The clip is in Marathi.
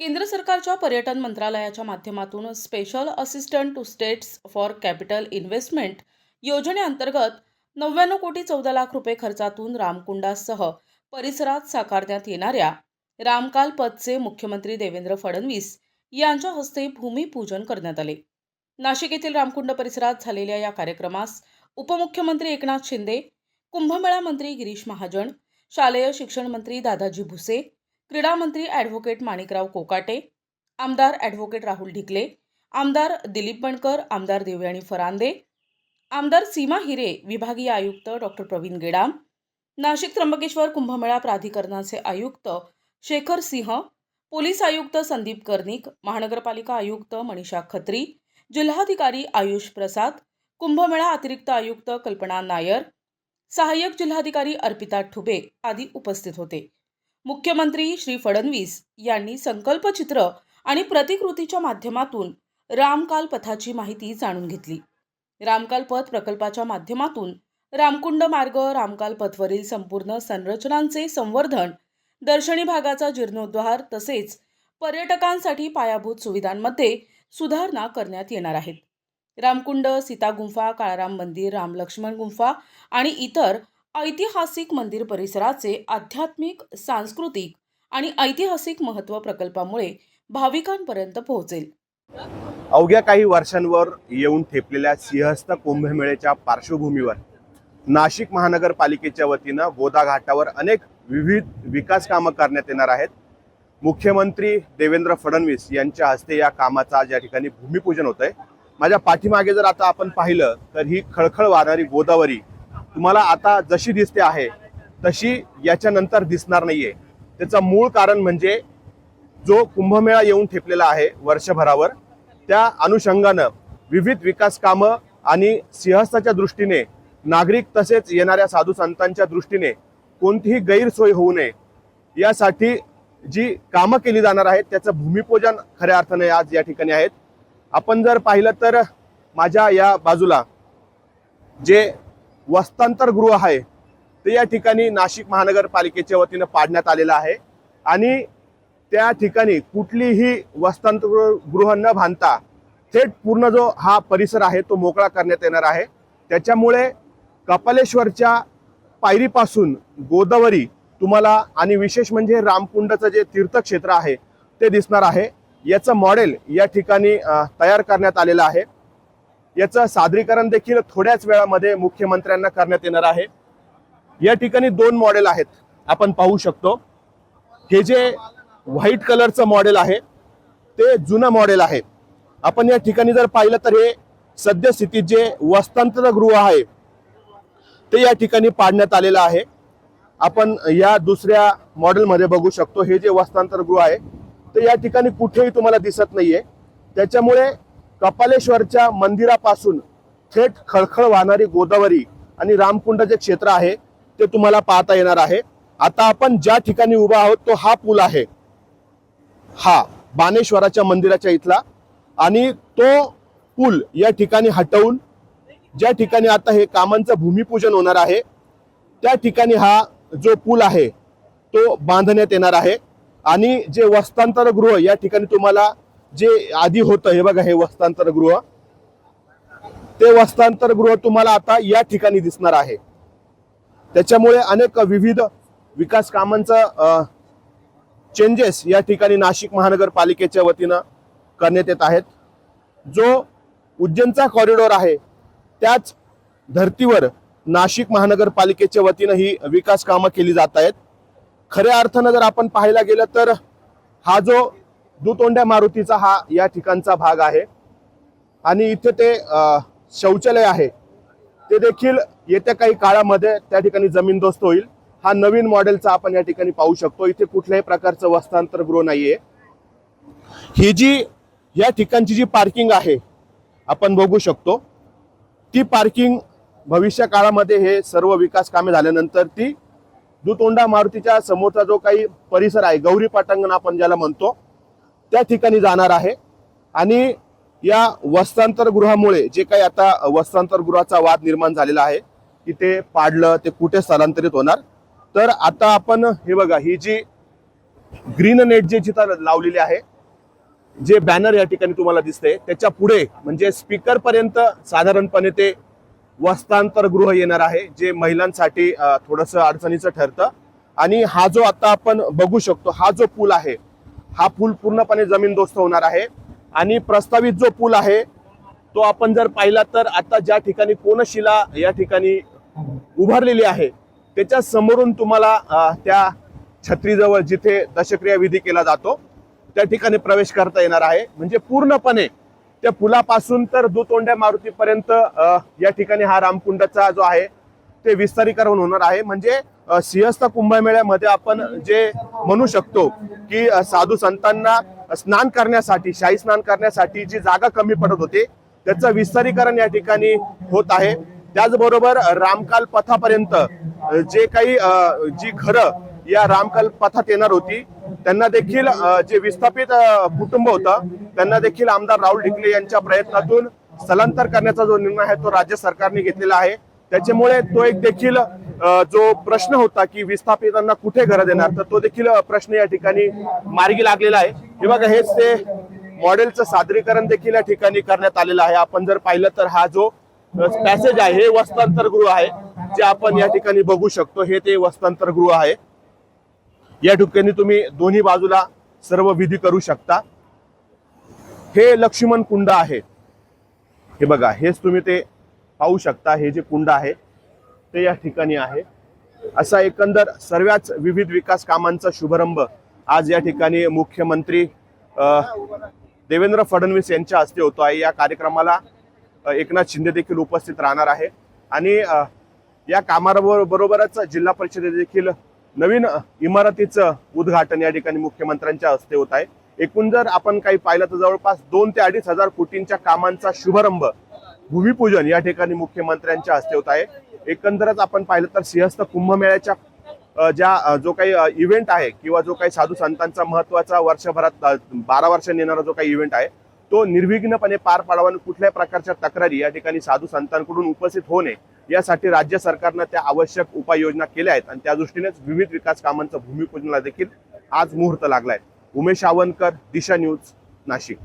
केंद्र सरकारच्या पर्यटन मंत्रालयाच्या माध्यमातून special assistant to states for capital investment योजनेअंतर्गत नव्याण्णव कोटी चौदा लाख रुपये खर्चातून रामकुंडासह परिसरात साकारण्यात येणाऱ्या रामकाल पदचे मुख्यमंत्री देवेंद्र फडणवीस यांच्या हस्ते भूमिपूजन करण्यात आले. नाशिक येथील रामकुंड परिसरात झालेल्या या कार्यक्रमास उपमुख्यमंत्री एकनाथ शिंदे कुंभमेळा मंत्री गिरीश महाजन शालेय शिक्षण मंत्री दादाजी भुसे क्रीडा मंत्री ॲडव्होकेट माणिकराव कोकाटे आमदार ॲडव्होकेट राहुल ढिकले आमदार दिलीप बणकर आमदार देवयाणी फरांदे आमदार सीमा हिरे विभागीय आयुक्त डॉक्टर प्रवीण गेडाम नाशिक त्र्यंबकेश्वर कुंभमेळा प्राधिकरणाचे आयुक्त शेखर सिंह पोलीस आयुक्त संदीप कर्णिक महानगरपालिका आयुक्त मनीषा खत्री जिल्हाधिकारी आयुष प्रसाद कुंभमेळा अतिरिक्त आयुक्त कल्पना नायर सहाय्यक जिल्हाधिकारी अर्पिता ठुबे आदी उपस्थित होते. मुख्यमंत्री श्री फडणवीस यांनी संकल्पचित्र आणि प्रतिकृतीच्या माध्यमातून रामकाल पथाची माहिती जाणून घेतली. रामकाल पथ प्रकल्पाच्या माध्यमातून रामकुंड मार्ग रामकाल पथवरील संपूर्ण संरचनांचे संवर्धन दर्शनी भागाचा जीर्णोद्धार तसेच पर्यटकांसाठी पायाभूत सुविधांमध्ये सुधारणा करण्यात येणार आहेत. रामकुंड सीता गुंफा काळाराम मंदिर रामलक्ष्मण गुंफा आणि इतर ऐतिहासिक मंदिर परिसराचे आध्यात्मिक सांस्कृतिक आणि ऐतिहासिक महत्त्व प्रकल्पामुळे भाविकांपर्यंत पोहोचेल. अवघ्या काही वर्षांवर येऊन ठेपलेल्या सिंहस्थ कुंभमेळ्याच्या पार्श्वभूमीवर नाशिक महानगरपालिकेच्या वतीनं गोदा घाटावर अनेक विविध विकास कामं करण्यात येणार आहेत. मुख्यमंत्री देवेंद्र फडणवीस यांच्या हस्ते या कामाचं आज या ठिकाणी भूमिपूजन होत आहे माझ्या पाठीमागे जर आता आपण पाहिलं तर ही खळखळ वाहणारी गोदावरी तुम्हाला आता जशी दिसते आहे तशी याच्यानंतर दिसणार नाहीये. त्याचं मूळ कारण म्हणजे जो कुंभमेळा येऊन ठेपलेला आहे वर्षभरावर त्या अनुषंगानं विविध विकास कामं आणि सिंहस्थाच्या दृष्टीने नागरिक तसेच येणाऱ्या साधू संतांच्या दृष्टीने कोणतीही गैरसोय होऊ नये. यासाठी जी कामं केली जाणार आहेत त्याचं भूमिपूजन खऱ्या अर्थाने आज या ठिकाणी आहेत. आपण जर पाहिलं तर माझ्या या बाजूला जे वस्तांतर गृह आहे ते या ठिकाणी नाशिक महानगरपालिकेच्या वतीनं पाडण्यात आलेलं आहे. आणि त्या ठिकाणी कुठलीही वस्तांतर गृह न बांधता थेट पूर्ण जो हा परिसर आहे तो मोकळा करण्यात येणार आहे. त्याच्यामुळे कपालेश्वरच्या पायरीपासून गोदावरी तुम्हाला आणि विशेष म्हणजे रामकुंडचं जे तीर्थक्षेत्र आहे ते दिसणार आहे. याचं मॉडेल या ठिकाणी तयार करण्यात आलेलं आहे. याचं सादरीकरण देखील थोड्याच वेळामध्ये मुख्यमंत्र्यांना करण्यात येणार आहे. या ठिकाणी दोन मॉडेल आहेत. आपण पाहू शकतो. हे जे व्हाईट कलरचं मॉडेल आहे ते जुनं मॉडेल आहे. आपण या ठिकाणी जर पाहिलं तर हे सद्यस्थितीत जे वस्तांतर गृह आहे ते या ठिकाणी पाडण्यात आलेलं आहे. आपण या दुसऱ्या मॉडेलमध्ये बघू शकतो. हे जे वस्तांतरगृह आहे ते या ठिकाणी कुठेही तुम्हाला दिसत नाहीये. त्याच्यामुळे कपालेश्वरच्या मंदिरापासून थेट खळखळ वाहणारी गोदावरी आणि रामकुंड जे क्षेत्र आहे ते तुम्हाला पाहता येणार आहे. आता आपण ज्या ठिकाणी उभा आहोत तो हा पूल आहे. हा बानेश्वराच्या मंदिराच्या इथला. आणि तो पूल या ठिकाणी हटवून ज्या ठिकाणी आता हे कामांचं भूमिपूजन होणार आहे त्या ठिकाणी हा जो पूल आहे तो बांधण्यात येणार आहे. आणि जे वस्तांतरगृह या ठिकाणी तुम्हाला जे आधी होतं हे बघा हे वस्तांतर गृह. ते वस्तांतर गृह तुम्हाला आता या ठिकाणी दिसणार आहे. त्याच्यामुळे अनेक विविध विकास कामांचं चेंजेस या ठिकाणी नाशिक महानगरपालिकेच्या वतीनं करण्यात येत आहेत. जो उज्जैनचा कॉरिडॉर आहे त्याच धर्तीवर नाशिक महानगरपालिकेच्या वतीनं ही विकास कामं केली जात आहेत. खऱ्या अर्थानं जर आपण पाहायला गेलं तर हा जो दुतोंड्या मारुतीचा हा या ठिकाणचा भाग आहे. आणि इथे ते शौचालय आहे. ते देखील येत्या काही काळामध्ये त्या ठिकाणी जमीनदोस्त होईल. हा नवीन मॉडेलचा आपण या ठिकाणी पाहू शकतो. इथे कुठल्याही प्रकारचं वस्तांतरगृह नाही नाहीये. ही जी या ठिकाणची जी पार्किंग आहे आपण बघू शकतो. ती पार्किंग भविष्य काळामध्ये हे सर्व विकास कामे झाल्यानंतर ती दुतोंडा मारुतीच्या समोरचा जो काही परिसर आहे गौरी पाटांगण आपण ज्याला म्हणतो त्या ठिकाणी जाणार आहे. आणि या वस्त्रांतरगृहामुळे जे काही आता वस्त्रांतरगृहाचा वाद निर्माण झालेला आहे की ते पाडलं ते कुठे स्थलांतरित होणार? तर आता आपण हे बघा ही जी ग्रीन नेट जे जिथं लावलेली आहे जे बॅनर या ठिकाणी तुम्हाला दिसते त्याच्या पुढे म्हणजे स्पीकर पर्यंत साधारणपणे ते वस्त्रांतरगृह येणार आहे जे महिलांसाठी थोडंसं अडचणीचं ठरतं. आणि हा जो आता आपण बघू शकतो हा जो पूल आहे हा पूल पूर्णपणे जमीनदोस्त होणार आहे. आणि प्रस्तावित जो पूल आहे तो आपण जर पाहिला तर आता ज्या ठिकाणी कोनशिला या ठिकाणी उभारलेली आहे त्याच्या समोरून तुम्हाला त्या छत्रीजवळ जिथे दशक्रिया विधी केला जातो त्या ठिकाणी प्रवेश करता येणार आहे. म्हणजे पूर्णपणे त्या पुलापासून तर दुतोंड्या मारुतीपर्यंत या ठिकाणी हा रामकुंडाचा जो आहे ते विस्तारीकरण होणार आहे. म्हणजे सिंहस्थ कुंभमेळ्यामध्ये आपण जे म्हणू शकतो की साधू संतांना स्नान करण्यासाठी शाही स्नान करण्यासाठी जी जागा कमी पडत होते त्याचं विस्तारीकरण या ठिकाणी होत आहे. त्याचबरोबर रामकाल पथापर्यंत जे काही जी घरं या रामकाल पथात येणार होती त्यांना देखील जे विस्थापित कुटुंब होतं त्यांना देखील आमदार राहुल ढिकले यांच्या प्रयत्नातून स्थलांतर करण्याचा जो निर्णय आहे तो राज्य सरकारने घेतलेला आहे. त्याच्यामुळे तो एक देखील जो प्रश्न होता की विस्थापितांना कुठे घरं देणार तर तो देखील प्रश्न या ठिकाणी मार्गी लागलेला आहे. हे बघा हेच ते मॉडेलचं सादरीकरण देखील या ठिकाणी करण्यात आलेलं आहे. आपण जर पाहिलं तर हा जो पॅसेज आहे हे वस्तांतर गृह आहे जे आपण या ठिकाणी बघू शकतो हे ते वस्तांतर गृह आहे. या ठिकाणी तुम्ही दोन्ही बाजूला सर्व विधी करू शकता. हे लक्ष्मण कुंड आहे. हे बघा हेच तुम्ही ते पाहू शकता हे जे कुंड आहे ते या ठिकाणी आहे. असा एकंदर सर्वच विविध विकास कामांचा शुभारंभ आज या ठिकाणी मुख्यमंत्री देवेंद्र फडणवीस यांच्या हस्ते होतो आहे. या कार्यक्रमाला एकनाथ शिंदे देखील उपस्थित राहणार आहे. आणि या कामाबरोबर बरोबरच जिल्हा परिषदे देखील नवीन इमारतीचं उद्घाटन या ठिकाणी मुख्यमंत्र्यांच्या हस्ते होत आहे. एकूण जर आपण काही पाहिलं तर जवळपास दोन ते अडीच हजार कोटींच्या कामांचा शुभारंभ भूमिपूजन या ठिकाणी मुख्यमंत्र्यांच्या हस्ते होत आहे. एकंदरच आपण पाहिलं तर सिंहस्थ कुंभमेळ्याच्या ज्या जो काही इव्हेंट आहे किंवा जो काही साधू संतांचा महत्त्वाचा वर्षभरात बारा वर्षांनी येणारा जो काही इव्हेंट आहे तो निर्विघ्नपणे पार पाडावा आणि कुठल्याही प्रकारच्या तक्रारी या ठिकाणी साधू संतांकडून उपस्थित होणे यासाठी राज्य सरकारनं त्या आवश्यक उपाययोजना केल्या आहेत आणि त्या दृष्टीनेच विविध विकास कामांचं भूमिपूजनाला देखील आज मुहूर्त लागलाय. उमेश आवनकर दिशा न्यूज नाशिक.